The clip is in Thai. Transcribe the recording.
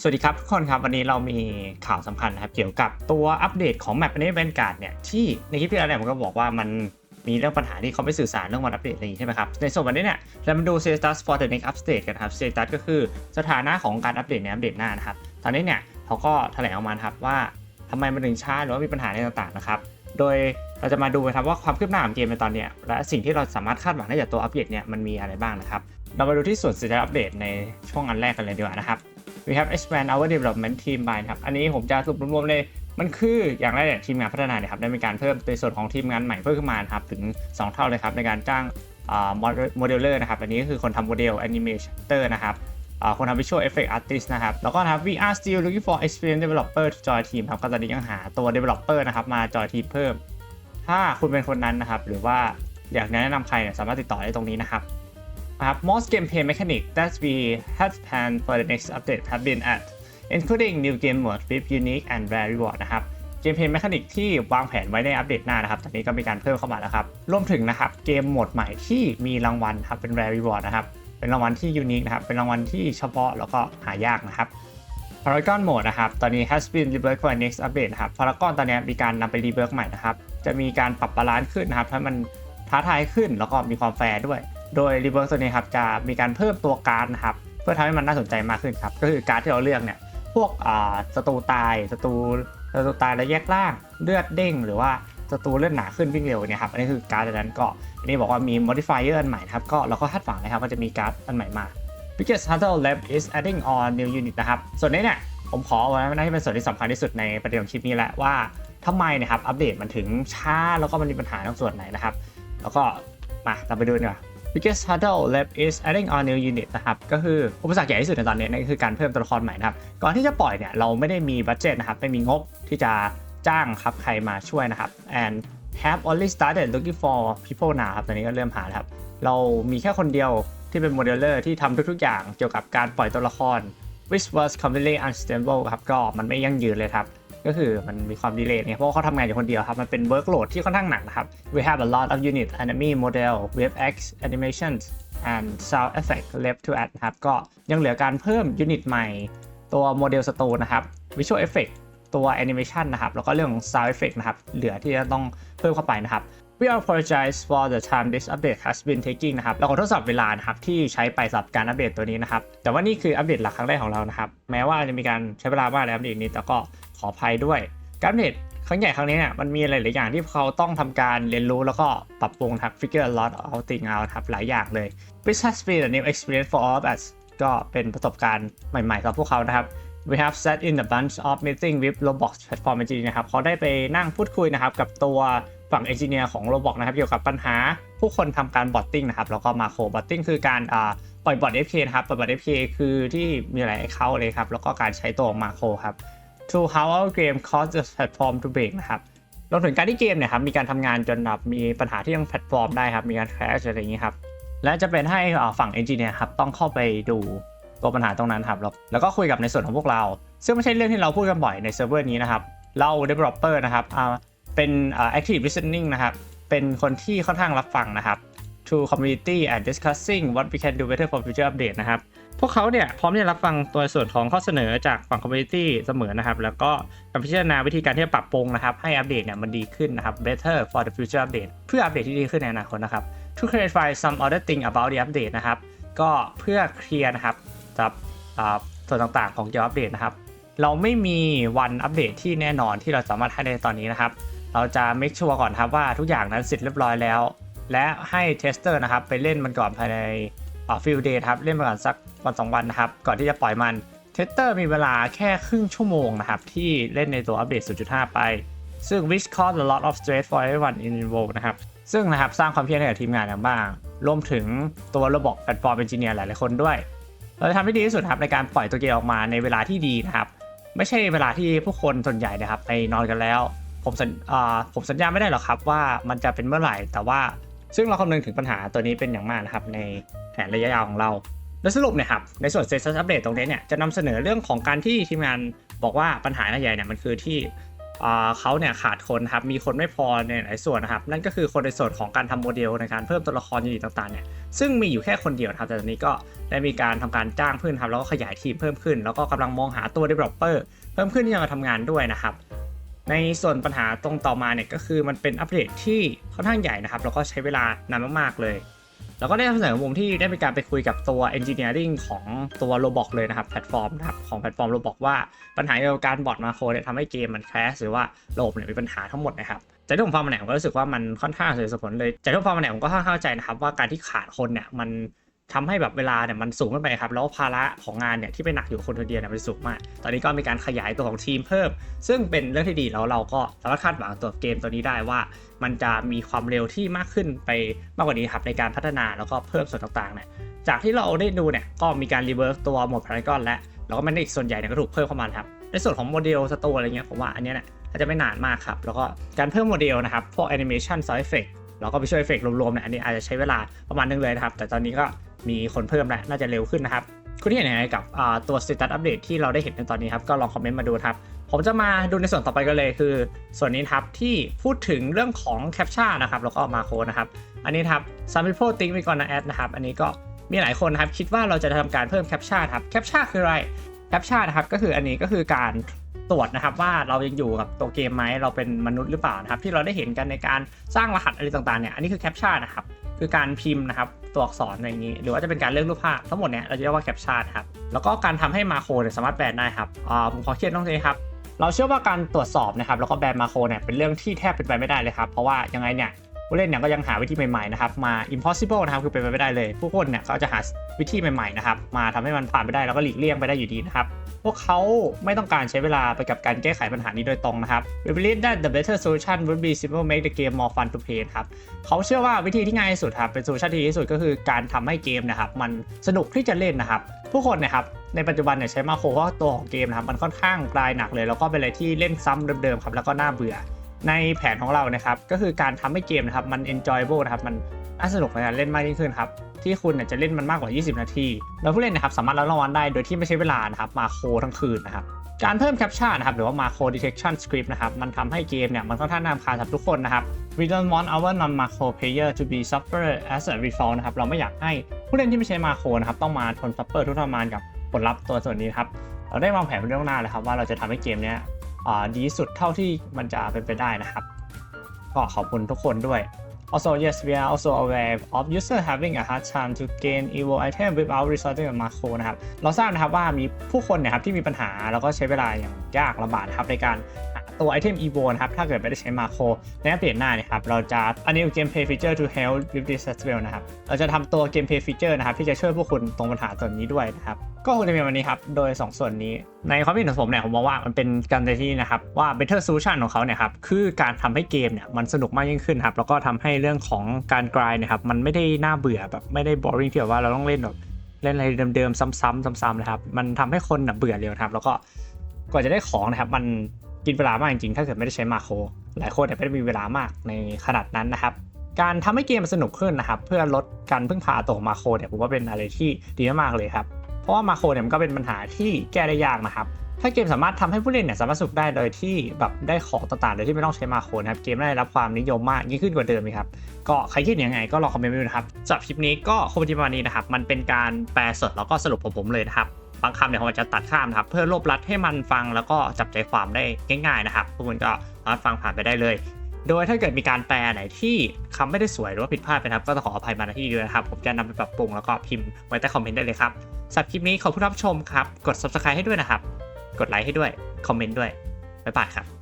สวัสดีครับทุกคนครับ วันนี้เรามีข่าวสำคัญนะครับ เกี่ยวกับตัวอัปเดตของแมปอันแวนการ์ดเนี่ยที่ในคลิปที่แล้วเนี่ยผมก็บอกว่ามันมีเรื่องปัญหาที่เขาไม่สื่อสารเรื่องวันอัปเดตอะไรอย่างนี้ใช่ไหมครับ ในส่วนวันนี้เนี่ยเรามาดู status for the next update กันครับ status ก็คือสถานะของการอัปเดตในอัปเดตหน้านะครับ ตอนนี้เนี่ยเขาก็แถลงออกมาครับว่าทำไมมันถึงช้าหรือว่ามีปัญหาอะไรต่างๆนะครับ โดยเราจะมาดูนะครับว่าความคืบหน้าของเกมในตอนนี้และสิ่งที่เราสามารถคาดหวังได้จากตัวอัปเดตเนี่ยมันมีอะไรบ้างนะครับ เรามาดูที่ส่วน status update ในช่วงอันแรกกันเลยดีกว่านะครับ we have expand our development team by นะครับ อันนี้ผมจะสรุปรวมๆเลย มันคืออย่างแรกเนี่ยทีมงานพัฒนาเนี่ยครับได้มีการเพิ่มในส่วนของทีมงานใหม่เพิ่มขึ้นมาครับถึง 2 เท่าเลยครับในการจ้างโมเดลเลอร์นะครับ อันนี้ก็คือคนทำโมเดลแอนิเมเตอร์นะครับคนทำ visual effect artist นะครับ แล้วก็นะครับ we are still looking for experienced developer to join team ครับ ก็ตอนนี้ยังหาตัว developer นะครับ มาจอยทีมเพิ่ม ถ้าคุณเป็นคนนั้นนะครับ หรือว่าอยากแนะนำใครเนี่ยสามารถติดต่อได้ตรงนี้นะครับ นะครับ most gameplay mechanics that we had planned for the next update have been at including new game mode with unique and rare reward นะครับ เกมเพลย์แมคานิกที่วางแผนไว้ในอัปเดตหน้านะครับ ตอนนี้ก็มีการเพิ่มเข้ามาแล้วครับ รวมถึงนะครับเกมโหมดใหม่ที่มีรางวัลครับเป็น rare reward นะครับ เป็นรางวัลที่ยูนิคนะครับ เป็นรางวัลที่เฉพาะแล้วก็หายากนะครับ Paragon Mode นะครับ ตอนนี้ has been reworked for next update นะครับ Paragon ตอนนี้มีการนำไป rework ใหม่นะครับ จะมีการปรับบาลานซ์ขึ้นนะครับให้มันท้าทายขึ้นแล้วก็มีความแฟร์ด้วย โดย rework ตัวนี้ครับจะมีการเพิ่มตัวการ์ดนะครับเพื่อทำให้มันน่าสนใจมากขึ้นครับก็คือการ์ดที่เราเลือกเนี่ยพวกอ่าศัตรูตายศัตรูศัตรูตายแล้วแยกล่างเลือดเด้ง หรือว่าศัตรูเลือดหนาขึ้นวิ่งเร็วเนี่ยครับอันนี้คือการ์ดอันนั้นก็อันนี้บอกว่ามี modifier อันใหม่นะครับก็เราก็คาดหวังนะครับว่าจะมีการ์ดอันใหม่มา Biggest Hurdle Lab is adding on new unit นะครับส่วนนี้เนี่ยผมขอเอาไว้น่าจะเป็นส่วนที่สำคัญที่สุดในประเด็นของคลิปนี้แหละว่าทำไมนะครับอัปเดตมันถึงช้าแล้วก็มันมีปัญหาตรงส่วนไหนนะครับ แล้วก็มาเราไปดูกันดีกว่า Biggest hurdle left is adding on new unit นะครับ ก็คืออุปสรรคใหญ่ที่สุดในตอนนี้นั่นก็คือการเพิ่มตัวละครใหม่นะครับ ก่อนที่จะปล่อยเนี่ยเราไม่ได้มีบัตเจตนะครับ ไม่มีงบที่จะจ้างครับใครมาช่วยนะครับ and have only started looking for people now ครับ ตอนนี้ก็เริ่มหาครับ เรามีแค่คนเดียวที่เป็นโมเดลเลอร์ที่ทำทุกๆอย่างเกี่ยวกับการปล่อยตัวละคร which was completely unstable ครับ ก็มันไม่ยั่งยืนเลยครับ ก็คือมันมีความดีเลย์เนี่ยเพราะเขาทำงานอยู่คนเดียวครับ มันเป็น workload ที่ค่อนข้างหนักนะครับ we have a lot of unit enemy model VFX animations and sound effect left to add นะครับ ก็ยังเหลือการเพิ่มยูนิตใหม่ตัวโมเดลสตูนะครับ visual effect ตัว animation นะครับ แล้วก็เรื่องของ sound effect นะครับ เหลือที่จะต้องเพิ่มเข้าไปนะครับ We apologize for the time this update has been taking นะครับ เราขอโทษสำหรับเวลานะครับที่ใช้ไปสำหรับการอัปเดตตัวนี้นะครับ แต่ว่านี่คืออัปเดตหลักครั้งแรกของเรานะครับ แม้ว่าจะมีการใช้เวลามากในอัปเดตนี้ แต่ก็ ขออภัยด้วย การอัปเดตครั้งใหญ่ครั้งนี้เนี่ยมันมีหลาย ๆ อย่างที่เขาต้องทำการเรียนรู้แล้วก็ปรับปรุงครับ figure a lot of thing out ครับหลายอย่างเลย This has been a new experience for all of us ก็เป็นประสบการณ์ใหม่ ๆสำหรับพวกเขานะครับ We have sat in a bunch of meeting with Roblox platform engineer นะครับเขาได้ไปนั่งพูดคุยนะครับกับตัวฝั่ง engineer ของ Roblox นะครับเกี่ยวกับปัญหาผู้คนทำการ botting นะครับแล้วก็ macro botting คือการปล่อยบอท FK นะครับปล่อยบอท FK คือที่มีหลาย account เลยครับแล้วก็การใช้ตัว macro ครับ to how our game cause the platform to break นะครับรวมถึงการที่เกมเนี่ยครับมีการทำงานจนแบบมีปัญหาที่ยังแพลตฟอร์มได้ครับมีการ crash อะไรอย่างนี้ครับและจะเป็นให้อ่าฝั่ง engineer ครับต้องเข้าไปดูตัวปัญหาตรงนั้นครับแล้วก็คุยกับในส่วนของพวกเรา ซึ่งไม่ใช่เรื่องที่เราพูดกันบ่อยในเซิร์ฟเวอร์นี้นะครับเรา developer นะครับอ่าเป็นอ่า active listening นะครับเป็นคนที่ค่อนข้างรับฟังนะครับ to community and discussing what we can do better for future update นะครับ พวกเขาเนี่ยพร้อมที่จะรับฟังตัวส่วนของข้อเสนอจากฝั่ง community เสมอนะครับ แล้วก็การพิจารณาวิธีการที่จะปรับปรุงนะครับ ให้อัปเดตเนี่ยมันดีขึ้นนะครับ better for the future update เพื่ออัปเดตที่ดีขึ้นในอนาคตนะครับ to clarify some other thing about the update นะครับ ก็เพื่อเคลียร์นะครับสำหรับอ่าส่วนต่างๆของเกี่ยวกับอัปเดตนะครับ เราไม่มีวันอัปเดตที่แน่นอนที่เราสามารถให้ในตอนนี้นะครับ เราจะ make sure ก่อนครับว่าทุกอย่างนั้นเสร็จเรียบร้อยแล้ว และให้เทสเตอร์นะครับไปเล่นมันก่อนภายใน ฟิลเดย์ครับเล่นมาก่อนสักวันสองวันนะครับ ก่อนที่จะปล่อยมันเทสเตอร์มีเวลาแค่ครึ่งชั่วโมงนะครับ ที่เล่นในตัวอัปเดต 0.5 ไป ซึ่ง which cause a lot of stress for everyone involved นะครับ ซึ่งนะครับสร้างความเครียดให้กับทีมงานอย่างบ้าง รวมถึงตัวระบบแพลตฟอร์มเอนจิเนียร์หลายๆคนด้วย เราจะทำให้ดีที่สุดครับในการปล่อยตัวเกมออกมาในเวลาที่ดีนะครับ ไม่ใช่เวลาที่ผู้คนส่วนใหญ่นะครับไปนอนกันแล้ว ผมสัญผมสัญญาไม่ได้หรอกครับว่ามันจะเป็นเมื่อไหร่แต่ว่า ซึ่งเราคำนึงถึงปัญหาตัวนี้เป็นอย่างมากนะครับในแผนระยะยาวของเราโดยสรุปเนี่ยครับในส่วน Status Update ตรงนี้เนี่ยจะนำเสนอเรื่องของการที่ทีมงานบอกว่าปัญหาใหญ่เนี่ยมันคือที่เขาเนี่ยขาดคนครับ มีคนไม่พอในหลายส่วนนะครับ นั่นก็คือคนในส่วนของการทำโมเดลในการเพิ่มตัวละครยูนิตต่างๆเนี่ย ซึ่งมีอยู่แค่คนเดียวครับ แต่ตอนนี้ก็ได้มีการทำการจ้างเพื่อนครับ แล้วก็ขยายทีมเพิ่มขึ้น แล้วก็กำลังมองหาตัว developer เพิ่มขึ้นที่จะมาทำงานด้วยนะครับ ในส่วนปัญหาตรงต่อมาเนี่ยก็คือมันเป็นอัปเดตที่ค่อนข้างใหญ่นะครับแล้วก็ใช้เวลานานมากๆเลย แล้วก็ได้เสนอมุมที่ได้มีการไปคุยกับตัว engineering ของตัว Roblox เลยนะครับแพลตฟอร์มนะครับของแพลตฟอร์ม Roblox ว่าปัญหาเกี่ยวกับการบอทมาโครเนี่ยทำให้เกมมันแคสหรือว่าระบบเนี่ยมีปัญหาทั้งหมดนะครับจากที่ผมฟังมาเนี่ยผมก็รู้สึกว่ามันค่อนข้างเหตุสมผลเลยจากที่ผมฟังมาเนี่ยผมก็ค่อนข้างเข้าใจนะครับว่าการที่ขาดคนเนี่ยมัน ทำให้แบบเวลาเนี่ยมันสูงขึ้นไปครับ แล้วภาระของงานเนี่ยที่ไปหนักอยู่คนคนเดียวเนี่ยมันสูงมาก ตอนนี้ก็มีการขยายตัวของทีมเพิ่ม ซึ่งเป็นเรื่องที่ดีแล้วเราก็สามารถคาดหวังตัวเกมตัวนี้ได้ว่า มันจะมีความเร็วที่มากขึ้นไปมากกว่านี้ครับในการพัฒนาแล้วก็เพิ่มส่วนต่างๆเนี่ยจากที่เราได้ดูเนี่ยก็มีการรีเวิร์สตัวโหมดพารากอนและแล้วก็มันอีกส่วนใหญ่เนี่ยก็ถูกเพิ่มเข้ามาครับในส่วนของโมเดลสตูอะไรเงี้ยผมว่าอันเนี้ยเนี่ยอาจจะไม่นานมากครับ แล้วก็การเพิ่มโมเดลนะครับ พวกแอนิเมชันซาวด์เอฟเฟกแล้วก็วิชวลเอฟเฟกรวมๆเนี่ยอันนี้อาจจะใช้เวลาประมาณนึงเลยนะครับ แต่ตอนนี้ก็ มีคนเพิ่มแล้วน่าจะเร็วขึ้นนะครับ คุณที่เห็นยังไงกับตัว status update ที่เราได้เห็นในตอนนี้ครับ ก็ลองคอมเมนต์มาดูครับ ผมจะมาดูในส่วนต่อไปกันเลยคือ ส่วนนี้ครับที่พูดถึงเรื่องของแคปชั่นนะครับแล้วก็มาโคนะครับอันนี้ครับ some people think we gonna add นะครับอันนี้ก็มีหลายคนนะครับคิดว่าเราจะทำการเพิ่มแคปชั่นครับแคปชั่นคืออะไรแคปชั่นนะครับก็คืออันนี้ก็คือการตรวจนะครับว่าเรายังอยู่กับตัวเกมไหมเราเป็นมนุษย์หรือเปล่านะครับที่เราได้เห็นกันในการสร้างรหัสอะไรต่างๆเนี่ยอันนี้คือแคปชั่นนะครับ คือการพิมพ์นะครับตัวอักษรอะไรอย่างนี้ หรือว่าจะเป็นการเลือกรูปภาพทั้งหมดเนี่ยเราจะเรียกว่าแคปชั่นครับแล้วก็การทำให้มาโครเนี่ยสามารถแบนได้ครับอ่าผมขอเขียนตรงนี้ครับเราเชื่อว่าการตรวจสอบนะครับแล้วก็แบนมาโครเนี่ยเป็นเรื่องที่แทบเป็นไปไม่ได้เลยครับเพราะว่ายังไงเนี่ยผู้เล่นเนี่ยก็ยังหาวิธีใหม่ๆนะครับมา impossible นะครับคือเป็นไปไม่ได้เลย ผู้คนเนี่ยก็จะหาวิธีใหม่ๆนะครับมาทำให้มันผ่านไปได้แล้วก็หลีกเลี่ยงไปได้อยู่ดีนะครับ พวกเขาไม่ต้องการใช้เวลาไปกับการแก้ไขปัญหานี้โดยตรงนะครับ We believe that the better solution would be simple make the game more fun to play ครับเขาเชื่อว่าวิธีที่ง่ายที่สุดครับเป็นโซลูชันที่ดีที่สุดก็คือการทำให้เกมนะครับมันสนุกที่จะเล่นนะครับ ผู้คนนะครับในปัจจุบันเนี่ยใช้มาโครเพราะว่าตัวของเกมนะครับมันค่อนข้างกลายหนักเลย แล้วก็เป็นอะไรที่เล่นซ้ำเดิมๆครับแล้วก็น่าเบื่อ ในแผนของเรานะครับก็คือการทำให้เกมนะครับมัน enjoyable นะครับมันน่าสนุกในการเล่นมากยิ่งขึ้นครับที่คุณจะเล่นมันมากกว่า 20 นาทีแล้วผู้เล่นนะครับสามารถรับรางวัลได้โดยที่ไม่ใช้เวลานะครับมาโคทั้งคืนนะครับการเพิ่มแคปชั่นนะครับหรือว่า macro detection script นะครับมันทำให้เกมเนี่ยมันค่อนข้างน่ารำคาสำหรับทุกคนนะครับ we don't want our non macro player to be suffer as a result นะครับเราไม่อยากให้ผู้เล่นที่ไม่ใช้มาโคนะครับต้องมาทน suffer ทุกทรมานกับผลลัพธ์ตัวส่วนนี้ครับเราได้วางแผนไว้ล่วงหน้าเลยครับว่าเราจะทำให้เกมเนี้ย ดีสุดเท่าที่มันจะเป็นไปได้นะครับ ก็ขอบคุณทุกคนด้วย Also, yes, we are also aware of user having a hard time to gain evil item without resorting to macro นะครับ เราทราบนะครับว่ามีผู้คนนะครับที่มีปัญหาแล้วก็ใช้เวลาอย่างยากลำบากครับในการห ตัวไอเทม evo นะครับ ถ้าเกิดไม่ได้ใช้มาโครในอัปเดตหน้าเนี่ยครับ เราจะ a new gameplay feature to help with this as well นะครับ เราจะทำตัว gameplay feature นะครับ ที่จะช่วยพวกคุณตรงปัญหาส่วนนี้ด้วยนะครับ ก็คงจะมีวันนี้ครับ โดย 2 ส่วนนี้ ในความคิดของผมเนี่ย ผมมองว่ามันเป็นการในที่นะครับ ว่า better solution ของเขาเนี่ยครับ คือการทำให้เกมเนี่ยมันสนุกมากยิ่งขึ้นครับ แล้วก็ทำให้เรื่องของการกรายนะครับ มันไม่ได้น่าเบื่อแบบไม่ได้ boring ที่แบบว่าเราต้องเล่นแบบเล่นอะไรเดิมๆซ้ำๆซ้ำๆนะครับ มันทำให้คนเบื่อเร็วครับ แล้วก็กว่าจะได้ของนะครับ มัน กินเวลามากจริงๆ ถ้าเกิดไม่ได้ใช้มาโคร หลายคนเนี่ไม่ได้มีเวลามากในขนาดนั้นนะครับ การทำให้เกมมันสนุกขึ้นนะครับ เพื่อลดการพึ่งพาตัวมาโครเนี่ยผมว่าเป็นอะไรที่ดีมากๆเลยครับ เพราะว่ามาโครเนี่ยมันก็เป็นปัญหาที่แก้ได้ยากนะครับ ถ้าเกมสามารถทำให้ผู้เล่นเนี่ยสามารถสนุกได้โดยที่แบบได้ของต่างๆโดยที่ไม่ต้องใช้มาโครนะครับ เกมได้รับความนิยมมากยิ่งขึ้นกว่าเดิมครับ ก็ใครคิดยังไงก็ลองคอมเมนต์มาดูนะครับสำหรับคลิปนี้ก็คงประมาณนี้นะครับ มันเป็นการแปลสดแล้วก็สรุปของผมเลยนะครับ บางคำเนี่ยผมอาจจะตัดข้ามนะครับ เพื่อรวบรัดให้มันฟังแล้วก็จับใจความได้ง่ายๆนะครับทุกคนก็สามารถฟังผ่านไปได้เลย โดยถ้าเกิดมีการแปลไหนที่คำไม่ได้สวยหรือว่าผิดพลาดไปนะครับ ก็จะขออภัยมาณที่นี้ด้วยนะครับ ผมจะนำไปปรับปรุงแล้วก็พิมพ์ไว้ใต้คอมเมนต์ได้เลยครับสำหรับคลิปนี้ขอบคุณรับชมครับกด subscribe ให้ด้วยนะครับ กดไลค์ให้ด้วยคอมเมนต์ด้วยบ๊ายบายครับ